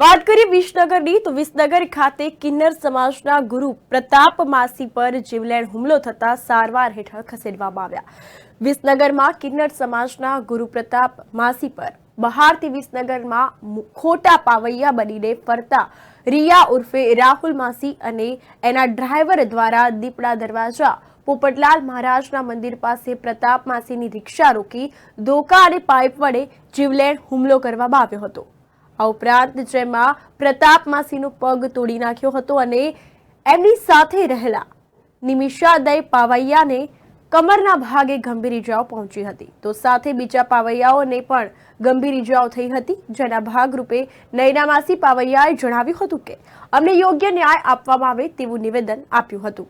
વાત કરીએ વિસનગરની, તો વિસનગર ખાતે કિન્નર સમાજના ગુરુ પ્રતાપ માસી પર જીવલેણ હુમલો થતા સારવાર હેઠળ ખસેડવામાં આવ્યા. વિસનગરમાં કિન્નર સમાજના ગુરુ પ્રતાપ માસી પર બહારથી વિસનગરમાં ખોટા પાવૈયા બનીને ફરતા રિયા ઉર્ફે રાહુલ માસી અને એના ડ્રાઈવર દ્વારા દીપડા દરવાજા, પોપટલાલ મહારાજના મંદિર પાસે પ્રતાપ માસીની રિક્ષા રોકી ધોકા અને પાઇપ વડે જીવલેણ હુમલો કરવામાં આવ્યો હતો. આ ઉપરાંત જેમાં પ્રતાપ માસીનો પગ તોડી નાખ્યો હતો અને એમની સાથે રહેલા નિમિષાદય પાવૈયાને કમરના ભાગે ગંભીર ઇજાઓ પહોંચી હતી. તો સાથે બીજા પાવૈયાઓને પણ ગંભીર ઇજાઓ થઈ હતી. જેના ભાગરૂપે નૈનામાસી પાવૈયાએ જણાવ્યું હતું કે અમને યોગ્ય ન્યાય આપવામાં આવે તેવું નિવેદન આપ્યું હતું.